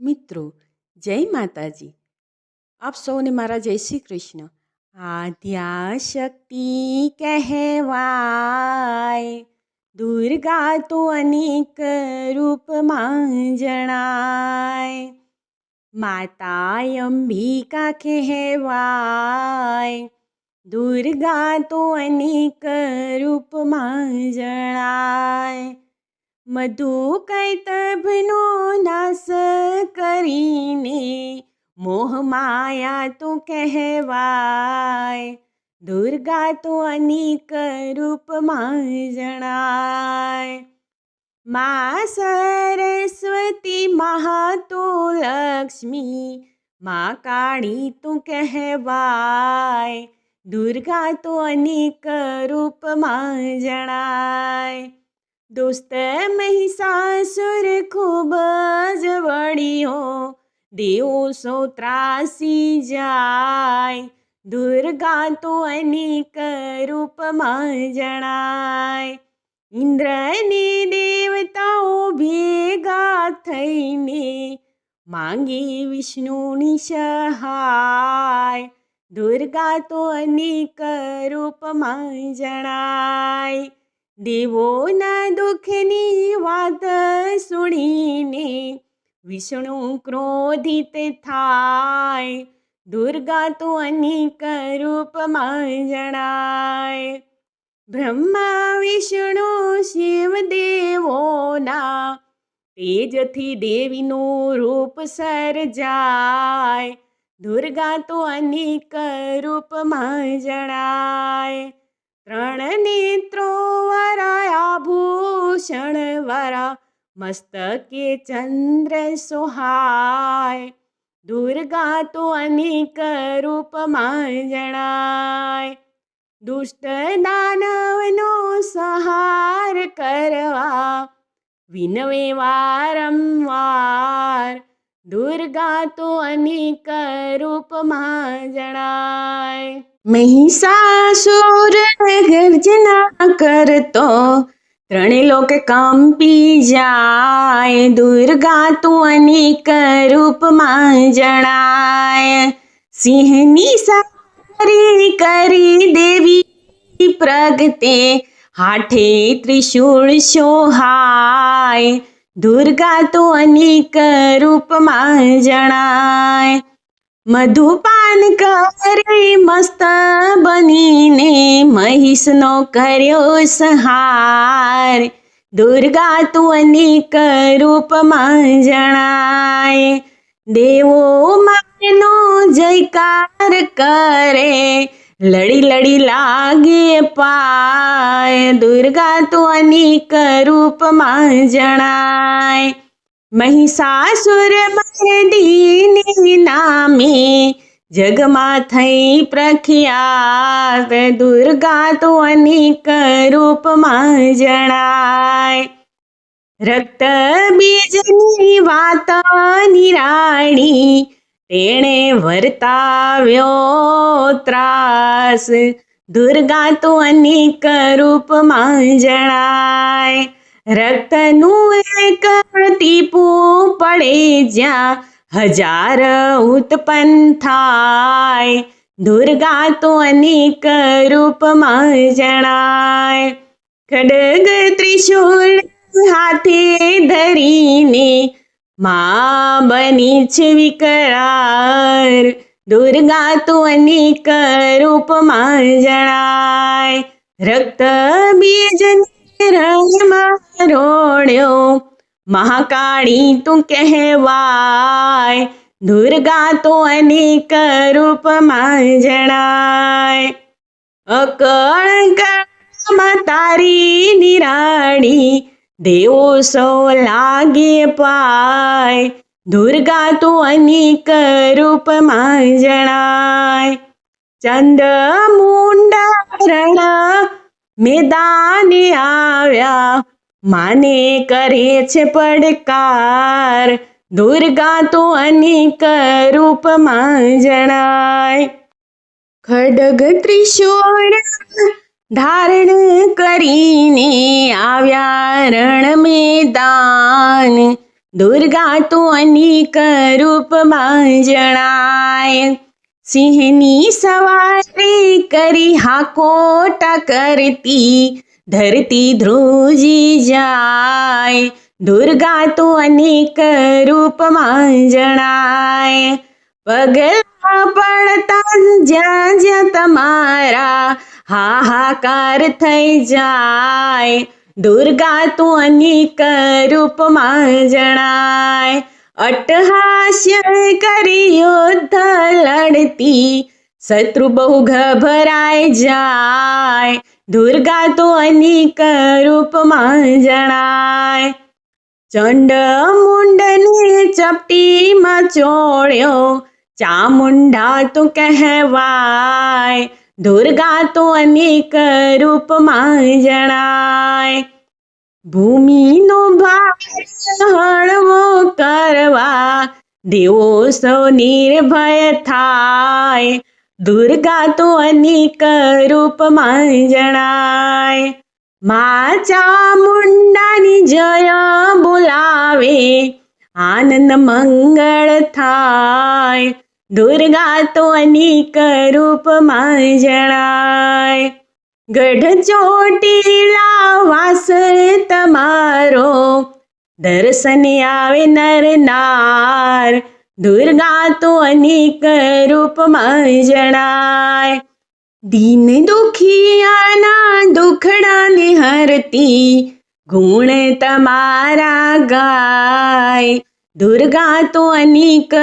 મિત્રો જય માતાજી આપ સૌને મારા જય શ્રી કૃષ્ણ આદ્યા શક્તિ કહેવાય દુર્ગા તો અનેક રૂપમાં જણાય માતા અંબિકા કહેવાય દુર્ગા તો અનેક રૂપમાં જણાય મધુ કૈતભનો નાશ કરીને મોહ માયા તો કહેવાય દુર્ગા તો અનેક રૂપમાં જણાય મા સરસ્વતી મહાતો લક્ષ્મી મા કાળી તું કહેવાય દુર્ગા તો અનેક રૂપમાં જણાય દોસ્ત મહિષાસુર ખૂબ જ વળ્યો દેવો સૌ ત્રાસી જાય દુર્ગા તો અનેક રૂપમાં જણાય ઇન્દ્રને દેવતાઓ ભેગા થઈને માંગી વિષ્ણુની સહાય દુર્ગા તો અનેક રૂપમાં જણાય દેવોના દુઃખની વાત સુણીને વિષ્ણુ ક્રોધિત થાય. દુર્ગા તો અનેક રૂપમાં જણાય. બ્રહ્મા, વિષ્ણુ, શિવ દેવોના તેજથી દેવીનું રૂપ સર્જાય. દુર્ગા તો અનેક રૂપમાં જણાય. ત્રણ નેત્રો વરા, આભૂષણ વરા, મસ્તકે ચંદ્ર સોહાય. દુર્ગા તો અનેક રૂપમાં જણાય. દુષ્ટ દાનવનો સહાર કરવા, વિનવે વારંવાર. દુર્ગા તો અનેક રૂપમાં જણાય મહિષાસુર ગર્જના કરતો ત્રણે લોક કંપી જાય દુર્ગા તું અનેક રૂપમાં જણાય સિંહની સારી કરી દેવી પ્રગટે હાઠે ત્રિશૂળ શોહાય દુર્ગા તો અનેક રૂપમાં જણાય મધુપાન કરી મસ્ત બનીને મહિષનો કર્યો સંહાર દુર્ગા તું અનેક રૂપમાં જણાય દેવો માનો જયકાર કરે લડી લડી લાગે પાય દુર્ગા તું અનેક રૂપમાં જણાય મહિષાસુર મર્દીની નામે જગમાં થઈ પ્રખ્યાત દુર્ગા તો અનેક રૂપમાં જણાય રક્ત બીજની વાત નિરાણી તેણે વર્તાવ્યો ત્રાસ. દુર્ગા તો અનેક રૂપમાં જણાય. રક્તનું એક ટીપું પડે જ્યાં હજાર ઉત્પન્ન થાય. દુર્ગા તો અનેક રૂપમાં જણાય. ખડગ ત્રિશૂળ હાથે ધરીને મા બની છે વિકરાર દુર્ગા તો અનેક રૂપમાં જણાય. રક્ત બીજ રણમાં રોડ્યો મહાકાળી તું કહેવાય. દુર્ગા તો અનેક રૂપમાં જણાય. અકળંકામાં તારી નિરાણી દેવો સૌ લાગે પાય. દુર્ગા તું અનેક રૂપમાં જણાય. ચંદ મુંડરણ મેદાને આવ્યા. માને કરે છે પડકાર. દુર્ગા તું અનેક રૂપમાં જણાય. ખડગ ત્રિશૂળ धारण करीने आव्यारण मेदान दुर्गा तो अनेक रूप भांजणाय सिंहनी सवारी करी हा कोट करती धरती ध्रुजी जाय. दुर्गा तो अनेक रूप मांजणाय પગલા પડતા જ્યાં જ્યાં તમારા હાહાકાર થઈ જાય દુર્ગા તું અનેક રૂપમાં જણાય અટ્ટહાસ્ય કરી યુદ્ધ લડતી શત્રુ બહુ ગભરાઈ જાય દુર્ગા તો અનેક રૂપમાં જણાય ચંડ મુંડને ચપટીમાં ચોળ્યો ચામુંડા તું કહેવાય દુર્ગા તો અનેક રૂપમાં જણાય ભૂમિનો ભાર હળવો કરવા દેવો સૌ નિર્ભય થાય દુર્ગા તો અનેક રૂપમાં જણાય મા ચામુંડાની જય બોલાવે આનંદ મંગળ થાય દુર્ગા તો અનેક રૂપમાં જણાય. ગઢ ચોટીલા વાસ તમારો. દર્શન આવે નર નાર. દુર્ગા તો અનેક રૂપમાં જણાય. દીન દુખિયાના દુખડાને હરતી. ગુણ તમારા ગાય. દુર્ગા તો અનેક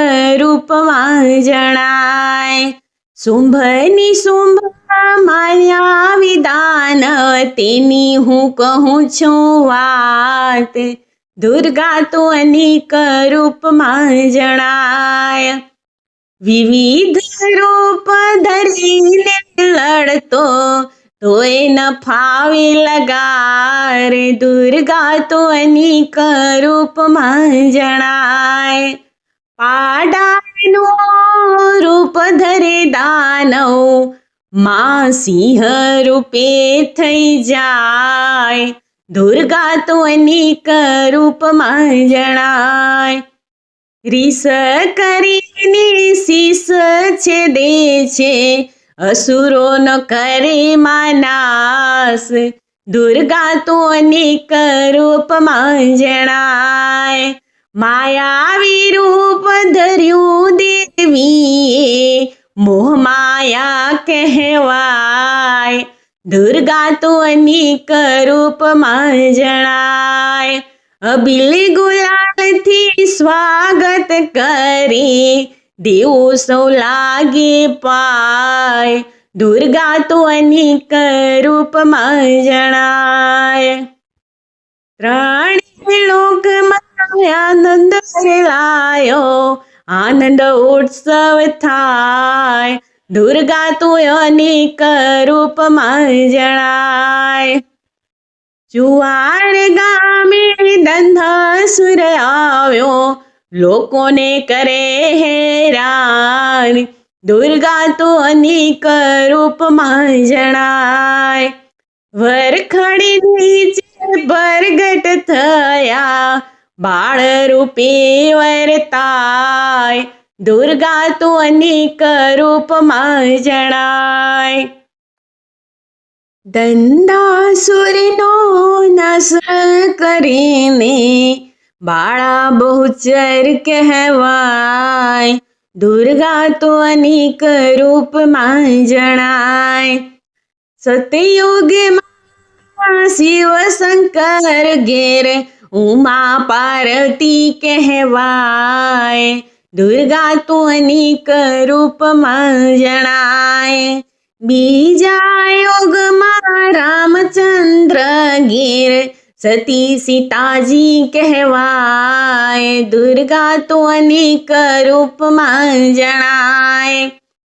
રૂપમાં જણાય. શુંભની શુંભ માયા વિદાન, તેની હું કહું છું વાત. દુર્ગા તો અનેક રૂપમાં જણાય. વિવિધ રૂપ ધરીને લડતો તોય ન ફાવે લગાર દુર્ગા તો અનિક રૂપમાં જણાય. પાડાનું રૂપ ધરે દાનવ, માં સિંહ રૂપે થઈ જાય. દુર્ગા તો અનિક રૂપમાં જણાય. રીસ કરીને શીસ છેદે છે અસુરોનો કરી માનાસ. દુર્ગા તો અનેક રૂપમાં જણાય. માયાવી રૂપ ધર્યું દેવીએ, મોહ માયા કહેવાય. દુર્ગા તો અનેક રૂપમાં જણાય. અબિલ ગુલાલથી સ્વાગત કરી દેવો સૌ લાગે પાય દુર્ગા તો અનેક રૂપમાં જણાય ત્રણે લોકમાં આનંદ લાયો આનંદ ઉત્સવ થાય દુર્ગા તો અનેક રૂપમાં જણાય ચુવાડ ગામે દંધાસુર આવ્યો લોકોને કરે હેરાન દુર્ગા તો અનેક રૂપમાં જણાય વરખડી નીચે બરગટ થયા બાળ રૂપે વર્તાય દુર્ગા તો અનેક રૂપમાં જણાય દંડાસુરનો નાશ કરીને બાળા બહુચર કહેવાય દુર્ગા તો અનેક રૂપમાં જણાય સતયુગમાં શિવ શંકર ઘેર ઉમા પાર્વતી કહેવાય દુર્ગા તો અનેક રૂપમાં જણાય બીજા યુગમાં ગીર સતી સીતાજી કહેવાય દુર્ગા તો અનેક રૂપમાં જણાય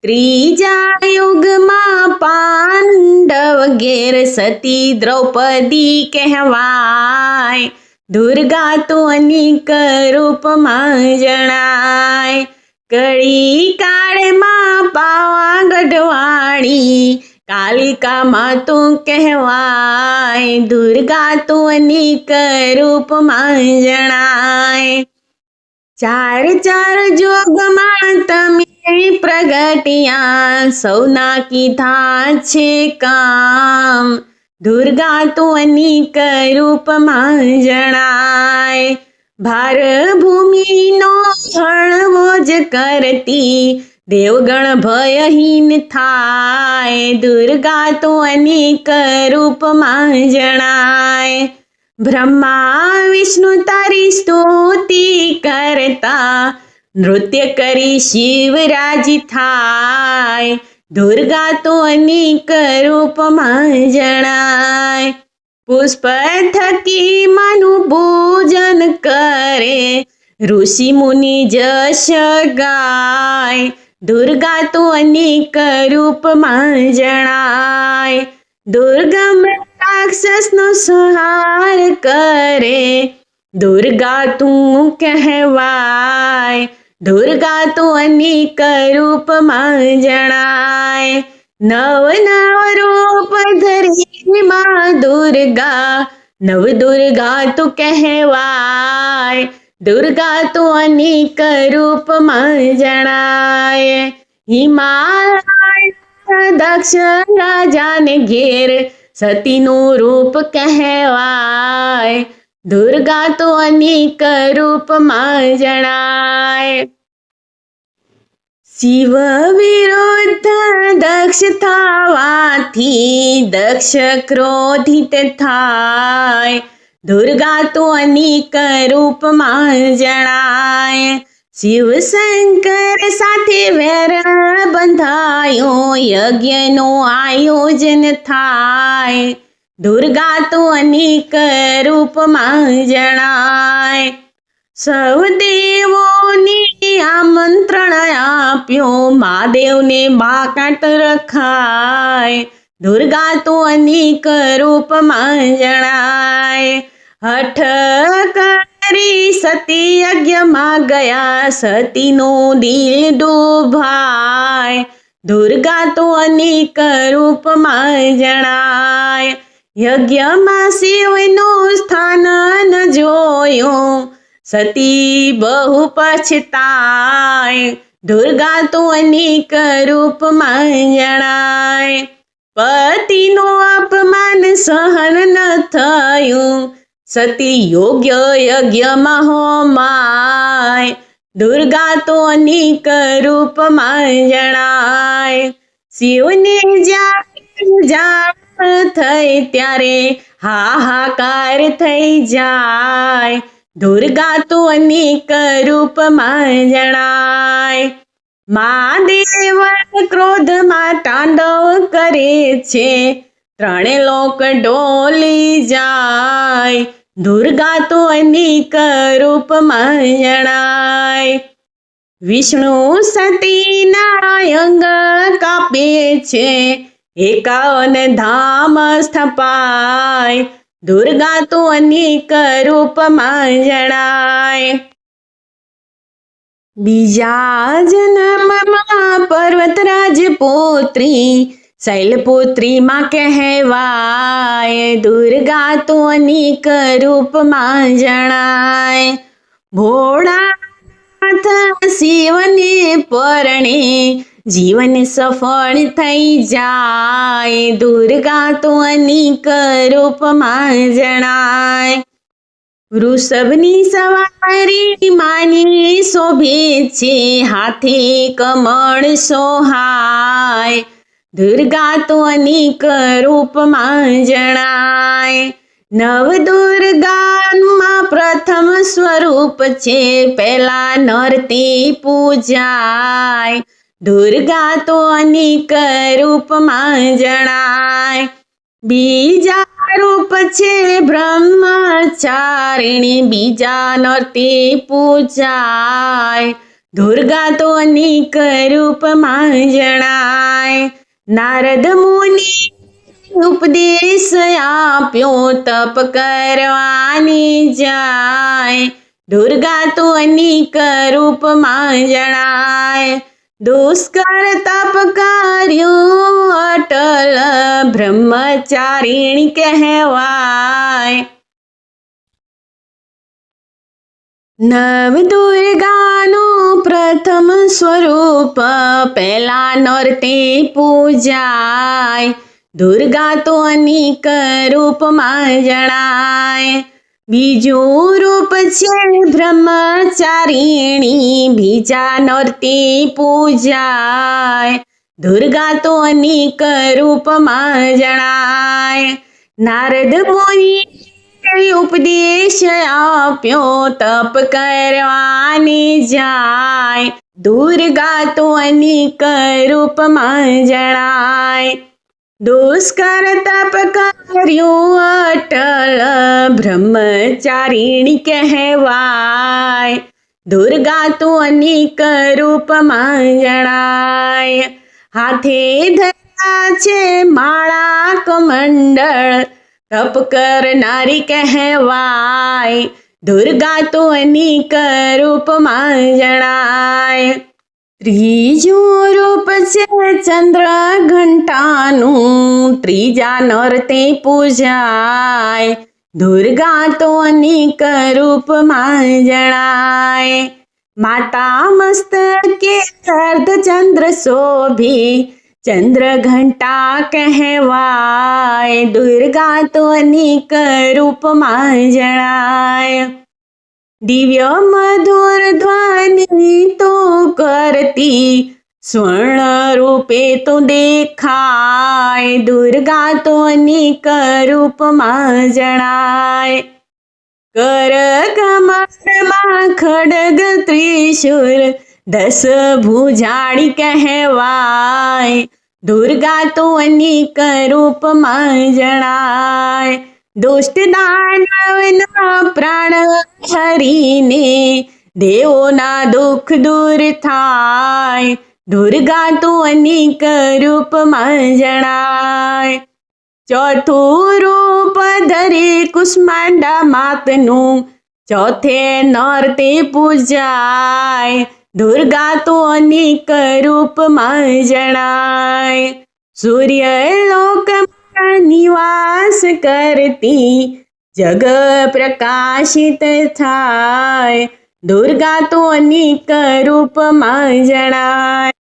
ત્રીજા યુગમાં પાંડવ ઘેર સતી દ્રૌપદી કહેવાય દુર્ગા તો અનેક રૂપમાં જણાય કળી કાળમાં પાવાગઢવાળી કાલિકામાં તું કહેવાય દુર્ગા તું અનેક રૂપમાં જણાય ચાર ચાર જોગમાં તમે પ્રગટ્યા સૌના કીધા છે કામ દુર્ગા તું અનેક રૂપમાં જણાય ભાર ભૂમિનો હળવો જ કરતી દેવગણ ભયહીન થાય દુર્ગા તો અનેક રૂપમાં જણાય બ્રહ્મા વિષ્ણુ તારી સ્તુતિ કરતા નૃત્ય કરી શિવરાજી થાય દુર્ગા તો અનેક રૂપમાં જણાય પુષ્પ થકી માનું પૂજન કરે ઋષિ મુનિ જશ ગાય દુર્ગા તો અનેક રૂપમાં જણાય દુર્ગમ રાક્ષસનો સંહાર કરે દુર્ગા તું કહેવાય દુર્ગા તો અનેક રૂપમાં જણાય નવ નવ રૂપ ધરી માં દુર્ગા નવ દુર્ગા તું કહેવાય દુર્ગા તો અનેક રૂપમાં જણાય હિમાલય દક્ષ રાજાને ઘેર સતીનું રૂપ કહેવાય દુર્ગા તો અનેક રૂપમાં જણાય શિવ વિરુદ્ધ દક્ષ થવાથી દક્ષ ક્રોધિત થાય દુર્ગા તો અનેક રૂપમાં જણાય. શિવ શંકર સાથે વેર બંધાયો, યજ્ઞનું આયોજન થાય. દુર્ગા તો અનેક રૂપમાં જણાય. સૌ દેવોને આમંત્રણ આપ્યો, મહાદેવને બાકાટ રખાય. દુર્ગા તો અનેક રૂપમાં જણાય. હઠ કરી સતી યજ્ઞમાં ગયા, સતીનો દિલ ડોભાય. દુર્ગા તો અનેક રૂપમાં જણાય. યજ્ઞમાં શિવનું સ્થાન ન જોયું, સતી બહુ પછતાય. દુર્ગા તો અનેક રૂપમાં જણાય. પતિનું અપમાન સહન ન થયું સતી યોગ્ય યજ્ઞમાં હોમાય દુર્ગા તો અનેક રૂપમાં જણાય. શિવને જાણ થઈ ત્યારે હાહાકાર થઈ જાય. દુર્ગા તો અનેક રૂપમાં જણાય. મહાદેવ ક્રોધમાં તાંડવ કરે છે. ત્રણે લોક ડોલી જાય. દુર્ગા તો અનેક રૂપમાં જણાય વિષ્ણુ સતીના અંગ કાપે છે. એકાવન ધામ સ્થપાય. દુર્ગા તો અનેક રૂપમાં જણાય બીજા જન્મમાં પર્વતરાજ પુત્રી શૈલપુત્રીમાં કહેવાય દુર્ગા તો અનેક રૂપમાં જણાય ભોળાનાથ શિવને પરણે જીવન સફળ થઈ જાય દુર્ગા તો અનેક રૂપમાં જણાય વૃષભની સવારી માની શોભે છે હાથે કમળ સોહાય દુર્ગા તો અનેક રૂપમાં જણાય. નવ દુર્ગામાં પ્રથમ સ્વરૂપ છે, પહેલા નરતી પૂજાય. દુર્ગા તો અનેક રૂપમાં જણાય. બીજા રૂપ છે, બ્રહ્મચારિણી. બીજા નરતી પૂજાય. દુર્ગા તો અનેક રૂપમાં જણાય. નારદ મુનિ ઉપદેશ આપ્યો તપ કરવાની જાય દુર્ગા તો અનેક રૂપમાં જણાય દુષ્કર તપ કર્યું અટલ બ્રહ્મચારિણી કહેવાય નવ દુર્ગાનું પ્રથમ સ્વરૂપ પહેલા નોરતે પૂજાય. દુર્ગા તો અનેક રૂપમાં જણાય. બીજું રૂપ છે બ્રહ્મચારીણી, બીજા નોરતે પૂજાય. દુર્ગા તો અનેક રૂપમાં જણાય. નારદ મુનિ ઉપદેશ આપ્યો તપ કરવાની જાય દુર્ગા તો અનેક રૂપમાં જણાય દુષ્કર તપ કર્યું અટલ બ્રહ્મચારિણી કહેવાય દુર્ગા તો અનેક રૂપમાં જણાય હાથે ધરા છે માળા કમંડળ તપ કરનારી કહેવાય દુર્ગા તો અનેક રૂપમાં જણાય ત્રીજું રૂપ છે ચંદ્ર ઘંટાનું ત્રીજા નરતે પૂજાય દુર્ગા તો અનેક રૂપમાં જણાય માતા મસ્તકે અર્ધચંદ્ર શોભી चंद्र घंटा कहवाय दुर्गा तो अनेक रूप जणाय दिव्य मधुर ध्वनि तो करती, स्वर्ण रूपे तो देखाय दुर्गा तो अनेक रूप जणाय कर कमर खड़ग त्रिशूल, दस भुजाड़ी कहवाय દુર્ગા તો અનેક રૂપમાં જણાય. દુષ્ટ દાનવના પ્રાણ હરીને દેવોના દુઃખ દૂર થાય. દુર્ગા તો અનેક રૂપમાં જણાય. ચોથું રૂપ ધરે કુષ્માંડા માતનું. ચોથે નરતે પૂજાય. દુર્ગા તો અનેક રૂપમાં જણાય સૂર્ય લોકમાં નિવાસ કરતી જગ પ્રકાશિત થાય દુર્ગા તો અનેક રૂપમાં જણાય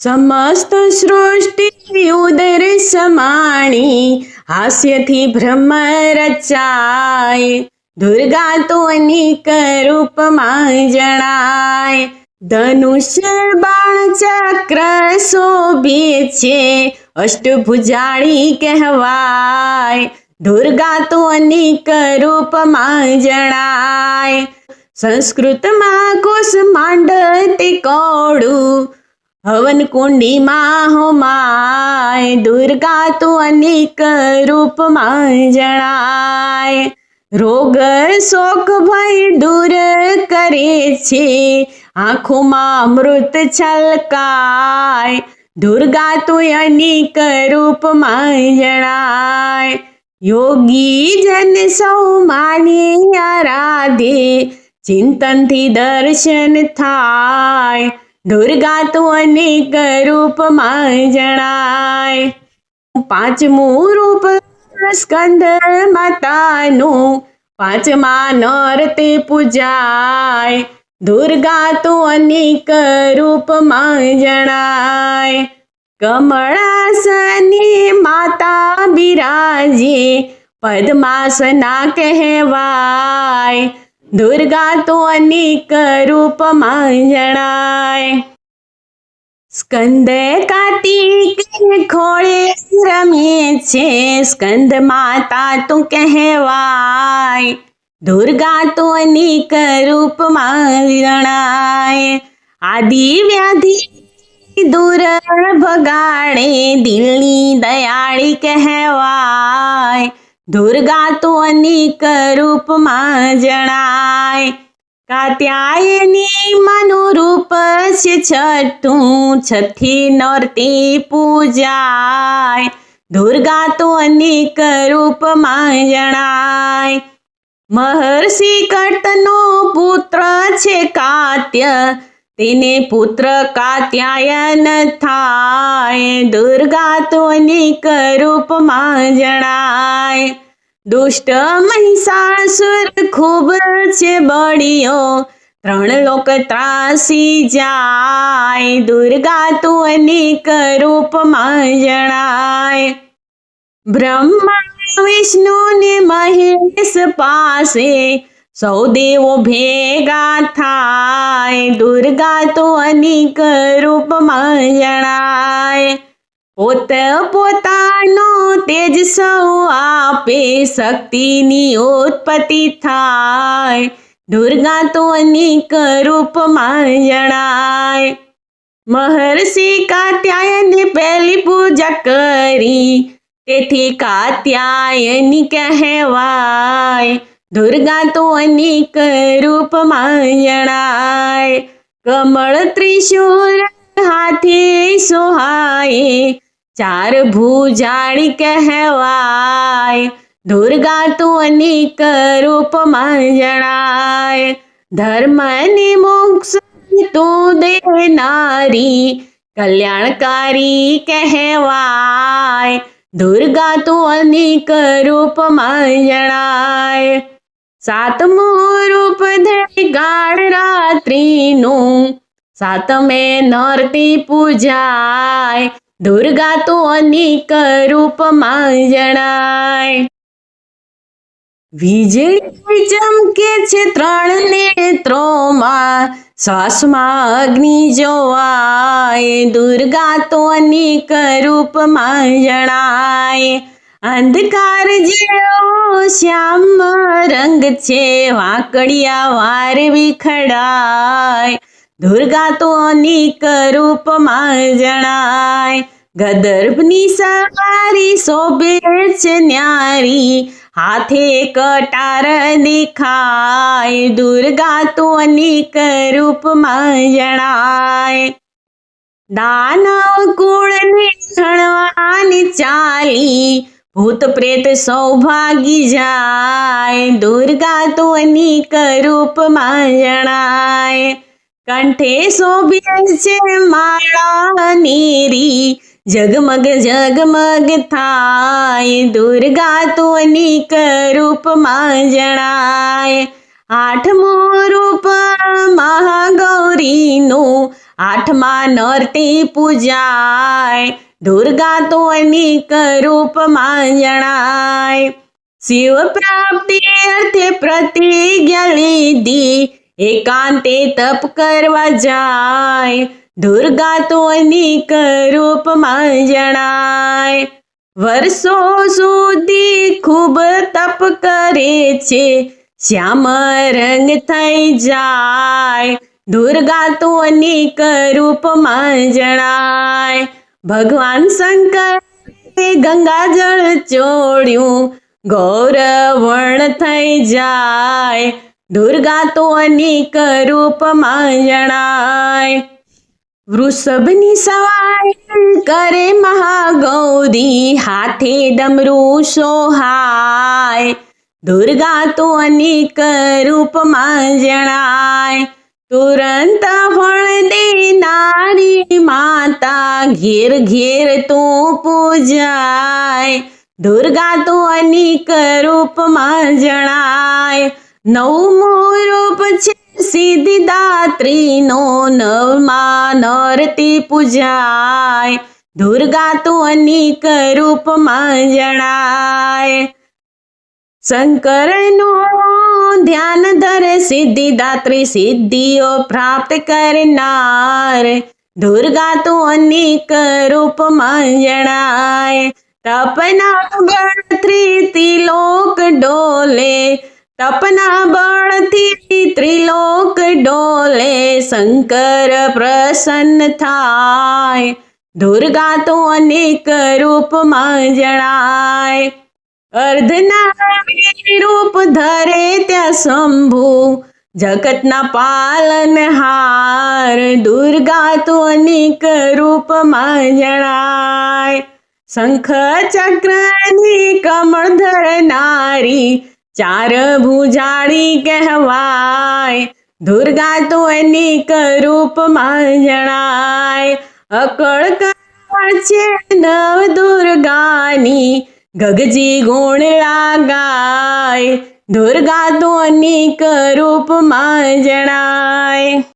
સમસ્ત સૃષ્ટિ ઉદર સમાણી હાસ્યથી બ્રહ્મ રચાય દુર્ગા તો અનેક રૂપમાં જણાય ધનુષ્ય બાણ ચક્ર શોભે છે, અષ્ટભુજાળી કહેવાય. દુર્ગા તો અનેક રૂપમાં જણાય, સંસ્કૃતમાં કોષ માંડ તે કોડું હવન કુંડીમાં હોમાય. દુર્ગા તો અનેક રૂપમાં જણાય રોગ શોક ભય દૂર કરે છે. આંખોમાં અમૃત છલકાય. દુર્ગા તું અનેક રૂપમાં જણાય. યોગી જન સૌ માને આરાધે. ચિંતનથી દર્શન થાય. દુર્ગા તું અનેક રૂપમાં જણાય. પાંચમું રૂપ સ્કંદ માતાનું પાંચમા નરતે પૂજાય દુર્ગા તો અનેક રૂપમાં જણાય કમળાસની માતા બિરાજે પદ્માસના કહેવાય દુર્ગા તો અનેક રૂપમાં જણાય સ્કંદ કાર્તિક ખોળે રમે છે સ્કંદ માતા તું કહેવાય દુર્ગા તો અનેક રૂપમાં જણાય આદિ વ્યાધિ દૂર ભગાડે દિલની દયાળી કહેવાય દુર્ગા તો અનેક રૂપમાં જણાય કાત્યાયની મનુરૂપ છે છઠ્ઠું, છઠ્ઠી નોરતી પૂજાય. દુર્ગા તો અનેક રૂપમાં જણાય. મહર્ષિ કટનો પુત્ર છે કાત્ય. તેને પુત્ર કાત્યાયન થાય. દુર્ગા તો અનેક રૂપમાં જણાય. દુષ્ટ મહિષાસુર ખૂબ છે બળિયો ત્રણ લોક ત્રાસી જાય, દુર્ગા તું અનેક રૂપમાં જણાય. બ્રહ્મા વિષ્ણુ ને મહેશ પાસે, સૌ દેવો ભેગા થાય. દુર્ગા તો અનેક રૂપમાં જણાય. પોત પોતાનો તેજ સૌ આપે શક્તિની ઉત્પત્તિ થાય દુર્ગા તો અનેક રૂપમાં જણાય મહર્ષિ કાત્યાયને પહેલી પૂજા કરી તેથી કાત્યાયની કહેવાય દુર્ગા તો અનેક રૂપમાં જણાય કમળ ત્રિશુળ હાથે સોહાય ચાર ભુજાળી કહેવાય દુર્ગા તો અનેક રૂપમાં જણાય ધર્મને મોક્ષ તો દેનારી કલ્યાણકારી કહેવાય દુર્ગા તો અનેક રૂપમાં જણાય સાતમું રૂપ ધરી ગાઢ રાત્રિનું સાતમે નરતી પૂજાય દુર્ગા તો અનેક રૂપમાં જણાય. વીજળી ચમકે છે ત્રણ નેત્રોમાં, શ્વાસમાં અગ્નિ જોવાય. દુર્ગા તો અનેક રૂપમાં જણાય. અંધકાર જેવો શ્યામ રંગ છે, વાંકડિયા વાર વિખડાય. દુર્ગા તો અનેક રૂપમાં જણાય ગદર્ભની સવારી શોભે છે ન્યારી હાથે કટાર દેખાય દુર્ગા તો અનેક રૂપમાં જણાય દાનવ કુળને છણવાની ચાલી ભૂત પ્રેત સૌભાગી જાય દુર્ગા તો અનેક રૂપમાં જણાય કંઠે શોભે છે માળા નીરી જગમગ જગમગ થાય દુર્ગા તો અનેક રૂપમાં જણાય આઠમું રૂપ મહાગૌરીનું આઠમા નરતી પૂજાય દુર્ગા તો અનેક રૂપમાં જણાય શિવ પ્રાપ્તિ અર્થે પ્રતિજ્ઞા લીધી એકાંતે તપ કરવા જાય, દુર્ગા તો અનેક રૂપમાં જણાય. વર્ષો સુધી ખૂબ તપ કરે છે, શ્યામ રંગ થઈ જાય, દુર્ગા તો અનેક રૂપમાં જણાય. ભગવાન શંકર ગંગાજળ ચોડ્યું ગૌરવણ થઈ જાય દુર્ગા તો અનેક રૂપમાં જણાય વૃષભની સવારી કરે મહાગૌરી હાથે ડમરું સોહાય દુર્ગા તો અનેક રૂપમાં જણાય તુરંત ફળ દેનારી માતા ઘેર ઘેર તો પૂજાય દુર્ગા તો અનેક રૂપમાં જણાય નવમું રૂપ છે સિદ્ધિદાત્રીનો નવમાં નરતી પૂજાય દુર્ગા તો અનેક રૂપમાં જણાય શંકરનું ધ્યાન ધરે સિદ્ધિદાત્રી સિદ્ધિઓ પ્રાપ્ત કરનાર દુર્ગા તો અનેક રૂપમાં જણાય તપના બળથી ત્રિલોક ડોલે તપના બળથી ત્રિલોક ડોલે શંકર પ્રસન્ન થાય દુર્ગા તો અનેક રૂપમાં જણાય અર્ધના રૂપ ધરે ત્યાં શંભુ જગતના પાલનહાર દુર્ગા તો અનેક રૂપમાં જણાય શંખ ચક્રની કમળ ધરનારી ચાર ભુજાળી કહેવાય દુર્ગા તો અનેક રૂપમાં જણાય અકળ છે નવ દુર્ગાની ગગજી ગુણ લાગાય દુર્ગા તો અનેક રૂપમાં જણાય